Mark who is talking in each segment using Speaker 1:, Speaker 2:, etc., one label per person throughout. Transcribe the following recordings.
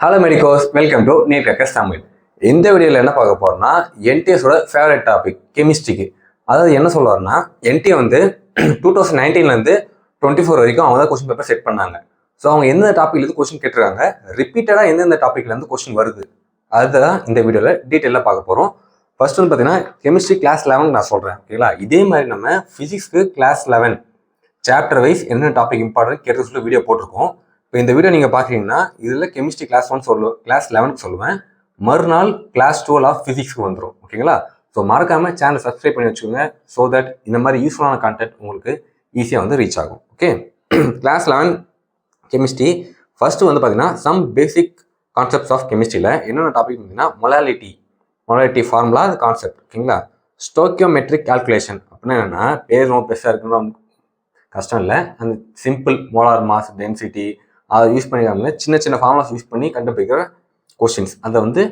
Speaker 1: Hello medicos welcome to NEET கக்கஸ் Tamil இந்த வீடியோவில் என்ன பார்க்க போகிறோம்னா என்டிஎஸோட ஃபேவரட் டாபிக் கெமிஸ்ட்ரிக்கு அதாவது என்ன சொல்லுவார்னா என்டிஏ வந்து டூ தௌசண்ட் நைன்டீன்லேருந்து டுவெண்ட்டி ஃபோர் வரைக்கும் அவங்க தான் கொஸ்டின் பேப்பர் செட் பண்ணாங்க. ஸோ அவங்க எந்தெந்த டாப்பிக்லேருந்து கொஸ்டின் கேட்டுருக்காங்க ரிப்பீட்டடாக எந்தெந்த டாப்பிக்லேருந்து கொஸ்டின் வருது. அதுதான் இந்த வீடியோவில் டீட்டெயிலாக பார்க்க போகிறோம் ஃபர்ஸ்ட் வந்து பார்த்தீங்கன்னா கெமிஸ்ட்ரி கிளாஸ் லெவன் நான் சொல்கிறேன் ஓகேங்களா இதே மாதிரி நம்ம ஃபிசிக்ஸ்க்கு கிளாஸ் லெவன் சாப்டர் வைஸ் என்ன டாபிக் இம்பார்ட்டன்ட் கேட்டு சொல்லி வீடியோ போட்டிருக்கோம். இப்போ இந்த வீடியோ நீங்கள் பார்க்குறீங்கன்னா இதில் கெமிஸ்ட்ரி கிளாஸ் ஒன் சொல்லுவேன் கிளாஸ் லெவனுக்கு சொல்லுவேன். மறுநாள் கிளாஸ் டுவெல் ஆஃப் ஃபிசிக்ஸ்க்கு வந்துடும் ஓகேங்களா ஸோ மறக்காமல் சேனல் சப்ஸ்கிரைப் பண்ணி வச்சுக்கோங்க ஸோ தட் இந்த மாதிரி யூஸ்ஃபுல்லான கான்டென்ட் உங்களுக்கு ஈஸியாக வந்து ரீச் ஆகும் okay class eleven chemistry first வந்து பார்த்தீங்கன்னா சம் பேசிக் கான்செப்ட்ஸ் ஆஃப் கெமிஸ்ட்ரியில் என்னென்ன டாபிக் பார்த்தீங்கன்னா மொலாலிட்டி மொலாலிட்டி ஃபார்முலா அது கான்செப்ட் ஓகேங்களா ஸ்டோக்கியோமெட்ரிக் கால்குலேஷன் அப்படின்னா என்னென்னா பேர் ரொம்ப பெருசாக இருக்குன்னு கஷ்டம் இல்லை. அந்த சிம்பிள் மோலார் மாஸ் டென்சிட்டி அதை யூஸ் பண்ணிக்காம சின்ன சின்ன ஃபார்முலாஸ் யூஸ் பண்ணி கண்டுபிடிக்கிற கொஷின்ஸ் அதை வந்து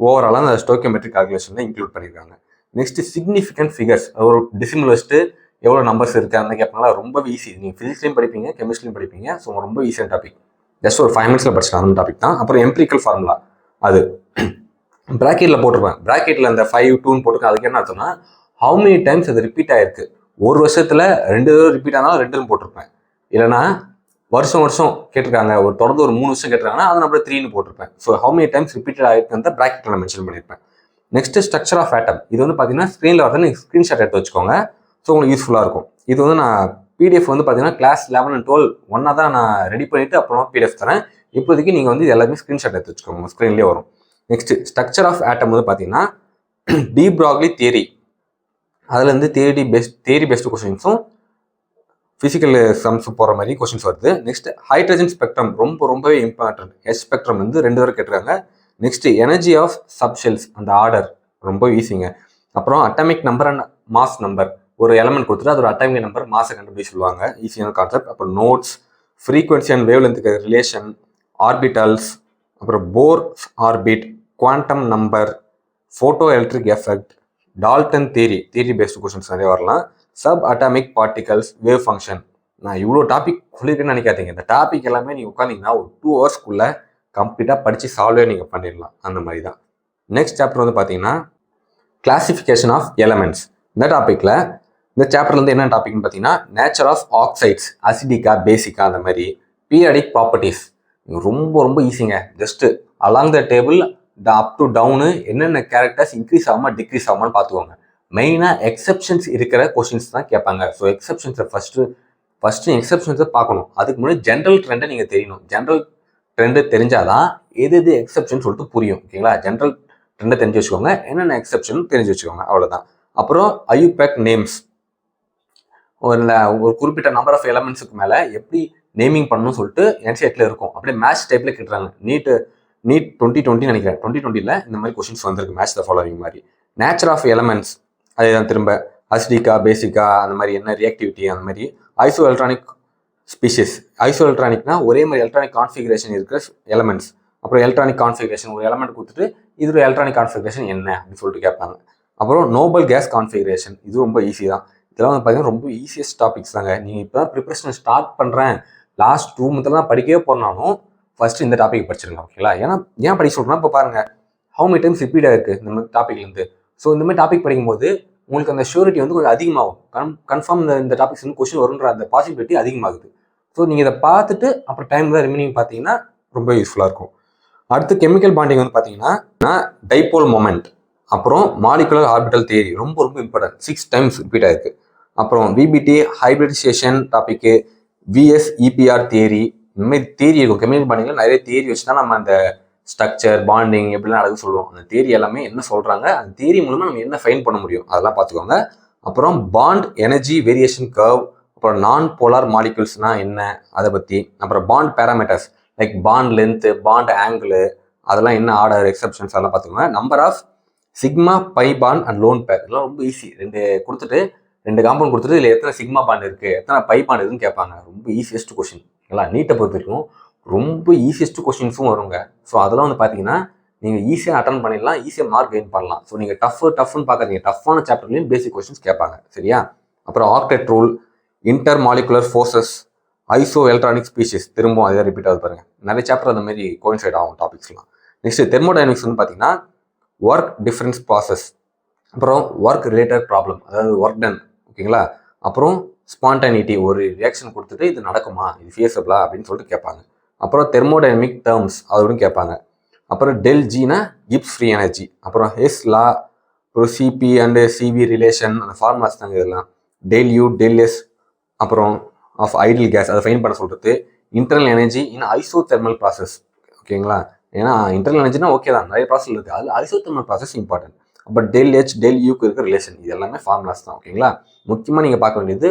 Speaker 1: ஓவராலாக அந்த ஸ்டோக்கியோமெட்ரிக் கால்குலேஷனில் இன்க்ளூட் பண்ணியிருக்காங்க. நெக்ஸ்ட் சிக்னிஃபிகண்ட் ஃபிகர்ஸ் ஒரு டிசிமல் வச்சுட்டு எவ்வளோ நம்பர்ஸ் இருக்குது அந்த கேட்பனால ரொம்ப ஈஸி நீங்கள் ஃபிசிக்ஸ்லையும் படிப்பீங்க கெமிஸ்ட்ரியும் படிப்பீங்க ஸோ ரொம்ப ஈஸியான டாபிக் ஜஸ்ட் ஒரு ஃபைவ் மினிட்ஸில் படிச்சிடலாம் அந்த டாபிக் தான். அப்புறம் எம்பிரிக்கல் ஃபார்முலா அது ப்ராக்கெட்டில் போட்டிருப்பேன். ப்ராக்கெட்டில் அந்த ஃபைவ் டூன்னு போட்டுருக்கேன் அதுக்கு என்ன அர்த்தம்னா ஹவு மெனி டைம்ஸ் அது ரிப்பீட் ஆயிருக்கு? ஒரு வருஷத்தில் ரெண்டு தடவை ரிப்பீட் ஆனாலும் ரெண்டும் போட்டிருப்பேன். இல்லைனா வருஷம் வருஷம் கேட்டிருக்காங்க. ஒரு தொடர்ந்து ஒரு மூணு வருஷம் கேட்டிருக்காங்கன்னா அதை நம்ம த்ரீன்னு போட்டிருப்பேன். So how many times repeated ஆயிருக்குன்ற ப்ராக்கெட்டில் நான் மென்ஷன் பண்ணியிருப்பேன். நெக்ஸ்ட் ஸ்ட்ரக்சர் ஆஃப் ஆட்டம் இது வந்து பார்த்தீங்கன்னா ஸ்க்ரீனில் வரது நீங்கள் ஸ்க்ரீன்ஷாட் எடுத்து வச்சுக்கோங்க. ஸோ உங்களுக்கு யூஸ்ஃபுல்லாக இருக்கும். இது வந்து நான் பிடிஎஃப் வந்து பார்த்தீங்கன்னா கிளாஸ் லெவன் அண்ட் டுவெல் ஒன்னாக தான் நான் ரெடி பண்ணிவிட்டு அப்புறமா பிடிஎஃப் தரேன். இப்போதைக்கு நீங்கள் வந்து எல்லாமே ஸ்க்ரீன்ஷாட் எடுத்து வச்சுக்கோங்க. ஸ்க்ரீன்லேயே வரும். நெக்ஸ்ட் ஸ்ட்ரக்சர் ஆஃப் ஆட்டம் வந்து பார்த்தீங்கன்னா டீப் ப்ராக்லி தியரி அதுலேருந்து தேடி பெஸ்ட் தேரி பெஸ்ட் கொஸ்டின்ஸும் ஃபிசிக்கல் சம்ஸ் போகிற மாதிரி கொஸ்டின்ஸ் வருது. நெக்ஸ்ட் ஹைட்ரஜன் ஸ்பெக்ட்ரம் ரொம்ப ரொம்பவே இம்பார்ட்டன்ட் ஹெச் ஸ்பெக்ட்ரம் வந்து ரெண்டு வரை கேட்டுருக்காங்க. நெக்ஸ்ட் எனர்ஜி ஆஃப் சப்ஷெல்ஸ் அந்த ஆர்டர் ரொம்ப ஈஸிங்க அப்புறம் atomic number and mass number ஒரு எலமெண்ட் கொடுத்துட்டு அது ஒரு அட்டாமிக் நம்பர் மாசை கண்டுபிடி சொல்லுவாங்க. ஈஸியான கான்செப்ட் அப்புறம் நோட்ஸ் ஃப்ரீக்வன்சி அண்ட் வேவ் லென்த்துக்கு ரிலேஷன் ஆர்பிட்டல்ஸ் அப்புறம் Bohr orbit quantum number photoelectric effect Dalton theory theory based questions நிறைய வரலாம். Subatomic particles wave function நான் இவ்வளோ டாபிக் சொல்லியிருக்கேன்னு நினைக்காதீங்க. இந்த டாபிக் எல்லாமே நீங்கள் உட்காந்திங்கன்னா ஒரு டூ ஹவர்ஸ்க்குள்ளே கம்ப்ளீட்டாக படித்து சால்வே நீங்கள் பண்ணிடலாம். அந்த மாதிரி தான் நெக்ஸ்ட் சாப்டர் வந்து பார்த்தீங்கன்னா கிளாசிஃபிகேஷன் ஆஃப் எலமெண்ட்ஸ் இந்த டாப்பிக்கில் இந்த சாப்டர்லேருந்து என்ன டாபிக்னு பார்த்தீங்கன்னா நேச்சர் ஆஃப் ஆக்சைட்ஸ் அசிடிக்கா பேசிக்கா அந்த மாதிரி பீரியாடிக் ப்ராப்பர்ட்டிஸ் ரொம்ப ரொம்ப ஈஸிங்க just along the table the up to down என்னென்ன கேரக்டர்ஸ் இன்க்ரீஸ் ஆகாமல் டிக்ரீஸ் ஆகாமல் பார்த்துக்கோங்க. மெயினாக எக்ஸப்ஷன்ஸ் இருக்கிற கொஷின்ஸ் தான் கேட்பாங்க. ஸோ எக்ஸப்ஷன்ஸை ஃபஸ்ட்டு ஃபஸ்ட்டு எக்ஸப்ஷன்ஸை பார்க்கணும். அதுக்கு முன்னாடி ஜென்ரல் ட்ரெண்டை நீங்கள் தெரியணும். ஜென்ரல் ட்ரெண்டு தெரிஞ்சாதான் எது எது எக்ஸப்ஷன் சொல்லிட்டு புரியும் ஓகேங்களா ஜென்ரல் ட்ரெண்டை தெரிஞ்சு வச்சுக்கோங்க. என்னென்ன எக்ஸப்ஷன் தெரிஞ்சு வச்சுக்கோங்க. அவ்வளோதான் அப்புறம் ஐயூபேக் நேம்ஸ் ஒரு ஒரு குறிப்பிட்ட நம்பர் ஆஃப் எலமெண்ட்ஸுக்கு மேலே எப்படி நேமிங் பண்ணணும்னு சொல்லிட்டு என்சிஎட்டில் இருக்கும். அப்படியே மேட்ச் டைப்பில் கேட்டுறாங்க. நீட்டு நீட் டுவெண்ட்டி டுவெண்ட்டி நினைக்கிறேன். டுவெண்ட்டி டுவெண்ட்டியில் இந்த மாதிரி கொஷின்ஸ் வந்திருக்கு. மேட்ச் த ஃபாலோவிங் மாதிரி. நேச்சர் ஆஃப் எலமெண்ட்ஸ் அதுதான் திரும்ப அசிடிக்கா பேசிக்கா அந்த மாதிரி என்ன ரியாக்டிவிட்டி அந்த மாதிரி ஐசோ எலக்ட்ரானிக் ஸ்பீஷிஸ் ஐசோ எலக்ட்ரானிக்னா ஒரே மாதிரி எலக்ட்ரானிக் கான்ஃபிகரேஷன் இருக்கிற எலமெண்ட்ஸ் அப்புறம் எலக்ட்ரானிக் கான்ஃபிகரேஷன் ஒரு எலமெண்ட் கொடுத்துட்டு இது எலக்ட்ரானிக் கான்ஃபிகரேஷன் என்ன அப்படின்னு சொல்லிட்டு கேட்பாங்க. அப்புறம் நோபல் கேஸ் கான்ஃபிகரேஷன் இது ரொம்ப ஈஸி தான். இதெல்லாம் வந்து பார்த்தீங்கன்னா ரொம்ப ஈஸியஸ்ட் டாபிக்ஸ் தாங்க. நீங்கள் இப்போ தான் ப்ரிப்ரேஷன் ஸ்டார்ட் பண்ணுறேன் லாஸ்ட் டூ மந்த்லாம் படிக்கவே போனாலும் ஃபஸ்ட்டு இந்த டாபிக் படிச்சிருங்க ஓகேங்களா ஏன்னா ஏன் படிக்க சொல்கிறேன்னா இப்போ பாருங்கள் ஹவு மெனி டைம்ஸ் ரிப்பீட் ஆயிருக்கு இந்த மாதிரி டாப்பிக்லேருந்து ஸோ இந்த மாதிரி டாபிக் படிக்கும்போது உங்களுக்கு அந்த ஷூரிட்டி வந்து கொஞ்சம் அதிகமாகும். கன் கன்ஃபார்ம் இந்த இந்த டாபிக்ஸ் வந்து கொஸ்டின் வருன்ற அந்த பாசிபிலிட்டி அதிகமாகுது. ஸோ நீங்கள் இதை பார்த்துட்டு அப்புறம் டைம் தான் ரிமைனிங் பார்த்தீங்கன்னா ரொம்ப யூஸ்ஃபுல்லாக இருக்கும். அடுத்து கெமிக்கல் பாண்டிங் வந்து பார்த்தீங்கன்னா டைபோல் மொமெண்ட் அப்புறம் மாலிகுலர் ஆர்பிட்டல் தேரி ரொம்ப ரொம்ப இம்பார்ட்டன்ட் சிக்ஸ் டைம்ஸ் ரிப்பீட் ஆயிருக்கு. அப்புறம் VBT hybridisation topic VSEPR theory இந்த மாதிரி தேரி இருக்கும். கெமிக்கல் பாண்டிங்கில் நிறைய தேரி வச்சு தான் நம்ம அந்த ஸ்ட்ரக்சர் பாண்டிங் எப்படிலாம் நடக்குது சொல்லுவோம். அந்த தேரி எல்லாமே என்ன சொல்கிறாங்க அந்த தேரி மூலமாக நம்ம என்ன ஃபைன் பண்ண முடியும்? அதெல்லாம் பார்த்துக்கோங்க. அப்புறம் பாண்ட் எனர்ஜி வேரியேஷன் கர்வ் அப்புறம் நான் போலார் மாலிகுல்ஸ்னால் என்ன? அதை பற்றி அப்புறம் bond parameters like bond length bond angle அதெல்லாம் என்ன ஆர்டர் எக்ஸப்ஷன்ஸ் அதெல்லாம் பார்த்துக்கோங்க. Number of sigma pi bond and lone pair இதெல்லாம் ரொம்ப ஈஸி ரெண்டு கொடுத்துட்டு ரெண்டு காம்பவுண்ட் கொடுத்துட்டு இதில் எத்தனை சிக்மா பாண்ட் இருக்குது எத்தனை பை பாண்ட் இருக்குன்னு கேட்பாங்க. ரொம்ப ஈஸியஸ்ட் கொஷின் ஓகேங்களா நீட்டை பொறுத்த வரைக்கும் ரொம்ப ஈஸியஸ்ட் கொஷின்ஸும் வருங்க. ஸோ அதெல்லாம் வந்து பார்த்தீங்கன்னா நீங்கள் ஈஸியாக அட்டன் பண்ணிடலாம் ஈஸியாக மார்க் கெயின் பண்ணலாம். ஸோ நீங்கள் டஃப் டஃப்னு பார்க்காதீங்க டஃப்பான சாப்டர்லையும் பேசிக் கொஷின்ஸ் கேட்பாங்க. சரியா? அப்புறம் octet rule intermolecular forces isoelectronic species திரும்பவும் அதே ரிப்பீட் ஆகுது பாருங்க. நிறைய சாப்டர் அந்த மாதிரி கோயின்சைட் ஆகும் டாபிக்ஸ்லாம் நெக்ஸ்ட் தெர்மோடைனமிக்ஸ் வந்து பார்த்தீங்கன்னா ஒர்க் டிஃபரன்ஸ் ப்ராசஸ் அப்புறம் ஒர்க் ரிலேட்டட் ப்ராப்ளம் அதாவது ஒர்க் டன் ஓகேங்களா? அப்புறம் ஸ்பான்டானிட்டி ஒரு ரியாக்ஷன் கொடுத்துட்டு இது நடக்குமா? இது ஃபியஸபிளா அப்படின்னு சொல்லிட்டு கேட்பாங்க. அப்புறம் தெர்மோடைனமிக் டேர்ம்ஸ் அதோடும் கேட்பாங்க. அப்புறம் டெல் ஜினா கிப்ஸ் ஃப்ரீ எனர்ஜி அப்புறம் ஹெஸ் லா அப்புறம் சிபி அண்டு சிபி ரிலேஷன் அந்த ஃபார்முலாஸ் தாங்க இதெல்லாம். டெல் யூ டெல் எஸ் அப்புறம் ஆஃப் ஐடியல் கேஸ் அதை ஃபைன் பண்ண சொல்கிறது internal energy in isothermal process ஓகேங்களா ஏன்னா இன்டர்னல் எனர்ஜினா ஓகே தான். நிறைய ப்ராசஸ் இருக்குது அதில் ஐசோ தெர்மல் ப்ராசஸ் இம்பார்ட்டன்ட் அப்போ டெல் ஹெச் டெல் யூக்கு இருக்க ரிலேஷன் இது எல்லாமே ஃபார்முலாஸ் தான். ஓகேங்களா முக்கியமாக நீங்கள் பார்க்க வேண்டியது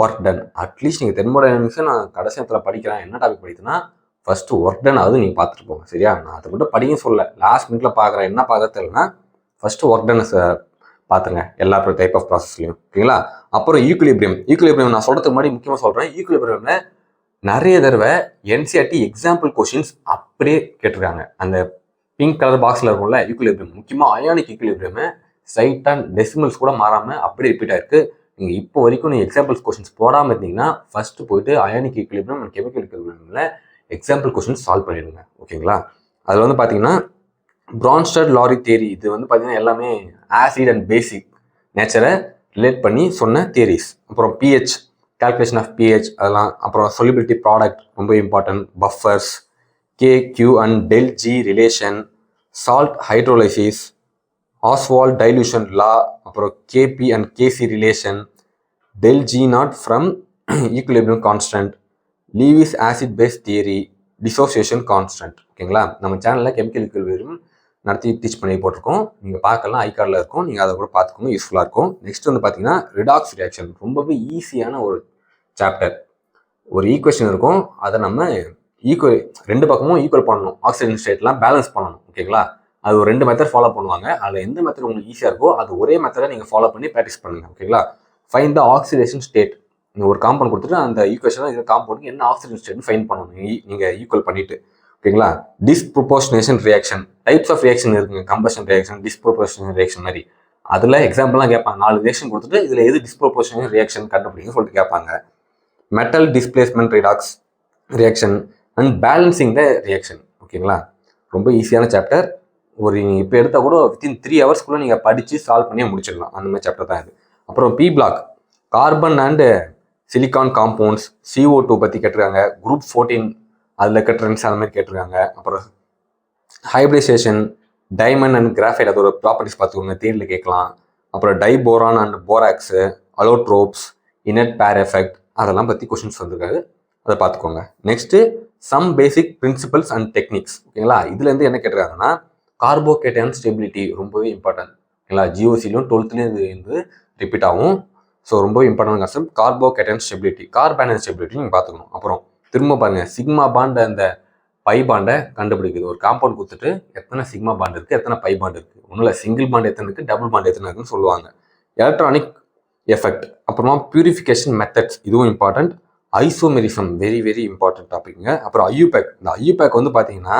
Speaker 1: ஒர்க் டன் அட்லீஸ்ட் நீங்கள் தெர்மோடைனமிக்ஸை நான் கடைசி நேரத்தில் படிக்கிறேன். என்ன டாபிக் படிக்கிறேன்னா ஃபஸ்ட்டு ஒர்க் டன் ஆகுது நீங்கள் பார்த்துட்டு போங்க. சரியா? நான் அதை மட்டும் படிக்க சொல்ல லாஸ்ட் மினிட்ல பார்க்குறேன். என்ன பார்க்க தெரியலனா ஃபஸ்ட்டு ஒர்க் டன் பார்த்துங்க. எல்லா டைப் ஆஃப் ப்ராசஸ்லையும் ஓகேங்களா? அப்புறம் ஈக்குலிபிரியம் ஈக்குலிபிரியம் நான் சொல்கிறதுக்கு முன்னாடி முக்கியமாக சொல்கிறேன் ஈக்குலிபிரியமில் நிறைய தடவை என்சிஆர்டி எக்ஸாம்பிள் கொஷின்ஸ் அப்படியே கேட்டிருக்காங்க. அந்த பிங்க் கலர் பாக்ஸில் இருக்கும்ல ஈக்குலிபிரியம் முக்கியமாக அயானிக் ஈக்குலிபிரியம் ஸ்ட்ரைட்டாக டெசிமல்ஸ் கூட மாறாமல் அப்படியே ரிப்பீட் ஆயிருக்கு. நீங்கள் இப்போ வரைக்கும் நீங்கள் எக்ஸாம்பிள்ஸ் கொஷின்ஸ் போடாமல் இருந்தீங்கன்னா ஃபஸ்ட்டு போயிட்டு அயானிக் ஈக்குலிபியம் அண்ட் கெமிக்கல் ஈக்குலிபிரியமில் எக்ஸாம்பிள் கொஷின்ஸ் சால்வ் பண்ணிடுங்க. ஓகேங்களா அதில் வந்து பார்த்தீங்கன்னா ப்ரான்ஸ்டர் லாரி தேரி இது வந்து பார்த்தீங்கன்னா எல்லாமே ஆசிட் அண்ட் பேசிக் நேச்சரை ரிலேட் பண்ணி சொன்ன தியரிஸ் அப்புறம் பிஹெச் கால்குலேஷன் ஆஃப் பிஹெச் அதெல்லாம் அப்புறம் சொலிபிலிட்டி ப்ராடக்ட் ரொம்ப important buffers K Q and del G relation salt hydrolysis Ostwald dilution law அப்புறம் KP and KC relation del G naught from equilibrium constant Lewis acid base theory dissociation constant ஓகேங்களா? நம்ம சேனலில் chemical ஈக்குலிபியம் நடத்தி teach பண்ணி போட்டிருக்கோம். நீங்கள் பார்க்கலாம் ஐ கார்டில் இருக்கும். நீங்கள் அதை கூட பார்த்துக்கோங்க யூஸ்ஃபுல்லாக இருக்கும். நெக்ஸ்ட் வந்து பார்த்தீங்கன்னா ரிடாக்ஸ் ரியாக்ஷன் ரொம்பவே ஈஸியான ஒரு சாப்டர் ஒரு ஈக்குவேஷன் இருக்கும். அதை நம்ம ஈக்குவல் ரெண்டு பக்கமும் ஈக்குவல் பண்ணணும். ஆக்சிஜன் ஸ்டேட்லாம் பேலன்ஸ் பண்ணணும். ஓகேங்களா? அது ஒரு ரெண்டு மெத்தட் ஃபாலோ பண்ணுவாங்க. அதில் எந்த மெத்தட் உங்களுக்கு ஈஸியாக இருக்கோ அது ஒரே மெத்தடை நீங்கள் ஃபாலோ பண்ணி ப்ராக்டிஸ் பண்ணுங்கள் ஓகேங்களா? ஃபைன் த ஆக்சிடேஷன் ஸ்டேட் நீங்கள் ஒரு காம்பவுண்ட் கொடுத்துட்டு அந்த ஈக்குவேஷன் இந்த காம்பவுண்டுக்கு என்ன ஆக்சிஜன் ஸ்டேட் ஃபைன் பண்ணணும். நீங்கள் ஈக்குவல் பண்ணிட்டு. ஓகேங்களா? Disproportionation reaction types of reaction இருக்குங்க. கம்பஷன் ரியாக்ஷன் டிஸ்ப்ரொபோஷனேஷன் ரியாக்ஷன் மாதிரி. அதில் எக்ஸாம்பிள்லாம் கேட்பாங்க. நாலு ரியாக்ஷன் கொடுத்துட்டு இதில் எது டிஸ்ப்ரொபோஷனல் ரியாக்ஷன் கண்டுபிடிங்க சொல்லிட்டு கேட்பாங்க. Metal displacement redox reaction and balancing the reaction ஓகேங்களா? ரொம்ப ஈஸியான சாப்டர் ஒரு இப்போ எடுத்தால் கூட வித்தின் த்ரீ ஹவர்ஸ்க்குள்ளே நீங்கள் படித்து சால்வ் பண்ணியே முடிச்சிடலாம். அந்த மாதிரி சாப்டர் தான் இது. அப்புறம் P block carbon and silicon compounds CO two பற்றி கேட்டிருக்காங்க. குரூப் ஃபோர்டீன் அதில் கட்டுறன்ஸ் அந்த மாதிரி கேட்டிருக்காங்க. அப்புறம் ஹைப்ரிடைசேஷன் டைமண்ட் அண்ட் கிராஃபைட் அதோட ப்ராப்பர்ட்டிஸ் பார்த்துக்கோங்க. தேர்டில் கேட்கலாம். அப்புறம் diborane and borax allotropes inert pair effect அதெல்லாம் பற்றி கொஷின்ஸ் வந்திருக்காரு அதை பார்த்துக்கோங்க. Next some basic principles and techniques ஓகேங்களா இதுலேருந்து என்ன கேட்டிருக்காங்கன்னா கார்போகேட்டன் ஸ்டெபிலிட்டி ரொம்பவே இம்பார்ட்டன்ட் ஓகேங்களா ஜிஓசிலையும் டுவெல்த்லேயும் இது வந்து ரிப்பீட் ஆகும். ஸோ ரொம்ப important concept carbocation stability carbanion stability நீங்கள் பார்த்துக்கணும். அப்புறம் திரும்ப பாருங்கள் சிக்மா பாண்ட் அந்த பை பாண்டை கண்டுபிடிக்குது. ஒரு காம்பவுண்ட் கொடுத்துட்டு எத்தனை சிக்மா பாண்ட் இருக்குது எத்தனை பை பாண்ட் இருக்குது ஒன்றும் இல்லை சிங்கிள் பாண்ட் எத்தனை இருக்குது டபுள் பாண்ட் எத்தனை இருக்குன்னு சொல்லுவாங்க. எலக்ட்ரானிக் எஃபெக்ட் அப்புறமா பியூரிஃபிகேஷன் மெத்தட்ஸ் இதுவும் important isomerism very very important டாபிக்ங்க அப்புறம் ஐயூபேக் இந்த ஐயூபேக் வந்து பார்த்தீங்கன்னா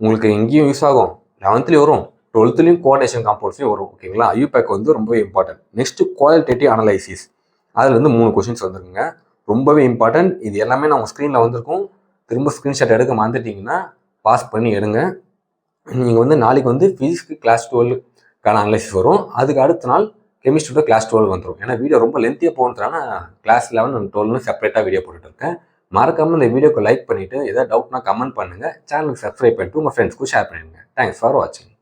Speaker 1: உங்களுக்கு எங்கேயும் யூஸ் ஆகும். லெவன்த்லேயும் வரும். டுவெல்த்லேயும் கோஆர்டினேஷன் காம்பவுண்ட்ஸையும் வரும் ஓகேங்களா ஐயூபேக் வந்து ரொம்பவே இம்பார்ட்டன்ட் நெக்ஸ்ட் குவாலிட்டேட்டிவ் அனலைசிஸ் அதில் வந்து மூணு கொஷின்ஸ் வந்துருக்குங்க ரொம்பவே இம்பார்ட்டன்ட் இது எல்லாமே நம்ம ஸ்க்ரீனில் வந்திருக்கும். திரும்ப ஸ்க்ரீன்ஷாட் எடுக்க மறந்துட்டிங்கன்னா பாஸ் பண்ணி எடுங்க. நீங்கள் வந்து நாளைக்கு வந்து ஃபிசிக்ஸ்க்கு கிளாஸ் டுவெல்க்கான அனலைசிஸ் வரும். அதுக்கு அடுத்த நாள் கெமிஸ்ட்ரியோட கிளாஸ் டுவெல் வந்துடும் ஏன்னா வீடியோ ரொம்ப லென்த்தியாக போகிறதுனால கிளாஸ் லெவன் அண்ட் டுவெல்னு செப்பரேட்டாக வீடியோ போட்டுட்டு இருக்கேன். மறக்காமல் இந்த வீடியோக்கு லைக் பண்ணிவிட்டு எதாவது டவுட்னா கமெண்ட் பண்ணுங்கள் சேனலுக்கு சப்ஸ்கிரைப் பண்ணிட்டு உங்கள் ஃப்ரெண்ட்ஸ்க்கும் ஷேர் பண்ணிடுங்க. தேங்க்ஸ் ஃபார் வாட்சிங்